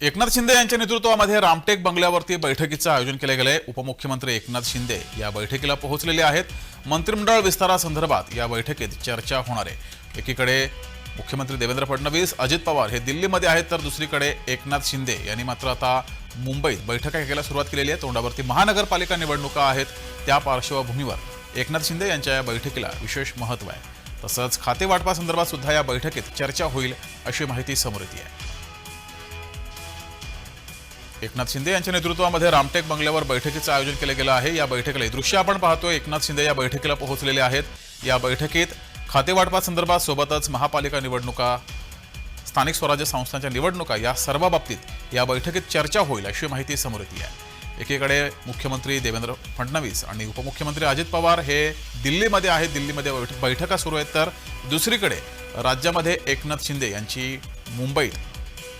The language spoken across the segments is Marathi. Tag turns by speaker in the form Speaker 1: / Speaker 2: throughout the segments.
Speaker 1: एकनाथ शिंदे यांच्या नेतृत्वामध्ये रामटेक बंगल्यावरती बैठकीचं आयोजन केले गेले उपमुख्यमंत्री एकनाथ शिंदे या बैठकीला पोहोचलेले आहेत. मंत्रिमंडळ विस्तारासंदर्भात या बैठकीत चर्चा होणार आहे. एकीकडे मुख्यमंत्री देवेंद्र फडणवीस अजित पवार हे दिल्लीमध्ये आहेत तर दुसरीकडे एकनाथ शिंदे यांनी मात्र आता मुंबईत बैठका घ्यायला सुरुवात केलेली आहे. तोंडावरती महानगरपालिका निवडणुका आहेत. त्या पार्श्वभूमीवर एकनाथ शिंदे यांच्या या बैठकीला विशेष महत्त्व आहे. तसंच खातेवाटपासंदर्भात सुद्धा या बैठकीत चर्चा होईल अशी माहिती समोर येते आहे. एकनाथ शिंदे यांच्या नेतृत्वामध्ये रामटेक बंगल्यावर बैठकीचं आयोजन केलं गेलं आहे. या बैठकीला दृश्य आपण पाहतोय. एकनाथ शिंदे या बैठकीला पोहोचलेले आहेत. या बैठकीत खातेवाटपासंदर्भात सोबतच महापालिका निवडणुका स्थानिक स्वराज्य संस्थांच्या निवडणुका या सर्व बाबतीत या बैठकीत चर्चा होईल अशी माहिती समोर येते आहे. एकीकडे मुख्यमंत्री देवेंद्र फडणवीस आणि उपमुख्यमंत्री अजित पवार हे दिल्लीमध्ये आहेत. दिल्लीमध्ये बैठ- बैठका सुरू आहेत. तर दुसरीकडे राज्यामध्ये एकनाथ शिंदे यांची मुंबईत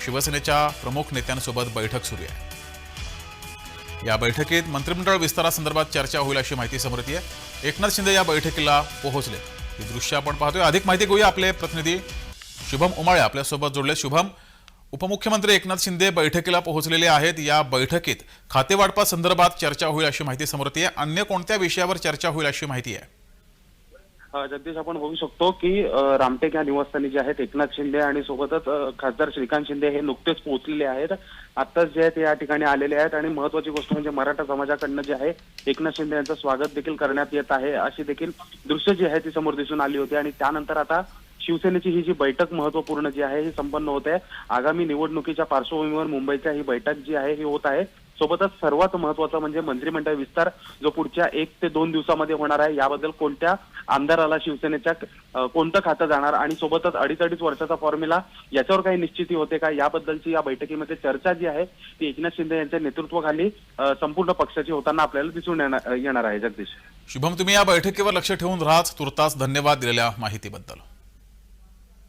Speaker 1: शिवसेनेच्या प्रमुख नेत्यांसोबत बैठक सुरू आहे. या बैठकीत मंत्रिमंडळ विस्तारासंदर्भात चर्चा होईल अशी माहिती समोर येते एकनाथ शिंदे या बैठकीला पोहोचले. ही दृश्य आपण पाहतोय. अधिक माहिती घेऊया आपले प्रतिनिधी शुभम उमाळे आपल्यासोबत जोडले. शुभम उपमुख्यमंत्री एकनाथ शिंदे बैठकीला पोहोचलेले आहेत. या बैठकीत खातेवाटपासंदर्भात चर्चा होईल अशी माहिती समोर येते अन्य कोणत्या विषयावर चर्चा होईल अशी माहिती आहे?
Speaker 2: जगदीश आपण बघू शकतो की रामटेक या निवासस्थानी जे आहेत एकनाथ शिंदे आणि सोबतच खासदार श्रीकांत शिंदे हे नुकतेच पोहोचलेले आहेत. आत्ताच जे आहेत या ठिकाणी आलेले आहेत आणि महत्वाची गोष्ट म्हणजे मराठा समाजाकडनं जे आहे एकनाथ शिंदे यांचं स्वागत देखील करण्यात येत आहे. अशी देखील दृश्य जी आहे ती समोर दिसून आली होती आणि त्यानंतर आता शिवसेनेची ही जी बैठक महत्त्वपूर्ण जी आहे ही संपन्न होत आहे. आगामी निवडणुकीच्या पार्श्वभूमीवर मुंबईच्या ही बैठक जी आहे ही होत आहे. सोबतच सर्वात महत्वाचं म्हणजे मंत्रिमंडळ विस्तार जो पुढच्या एक ते दोन दिवसामध्ये होणार आहे याबद्दल कोणत्या आमदाराला शिवसेनेच्या कोणतं खातं जाणार आणि सोबतच अडीच अडीच वर्षाचा फॉर्म्युला याच्यावर काही निश्चिती होते का? याबद्दलची या बैठकीमध्ये चर्चा जी आहे ती एकनाथ शिंदे यांच्या नेतृत्वाखाली संपूर्ण पक्षाची होताना आपल्याला दिसून येणार येणार आहे. जगदीश.
Speaker 1: शुभम तुम्ही या बैठकीवर लक्ष ठेवून राहाच तुर्तास धन्यवाद दिलेल्या माहितीबद्दल.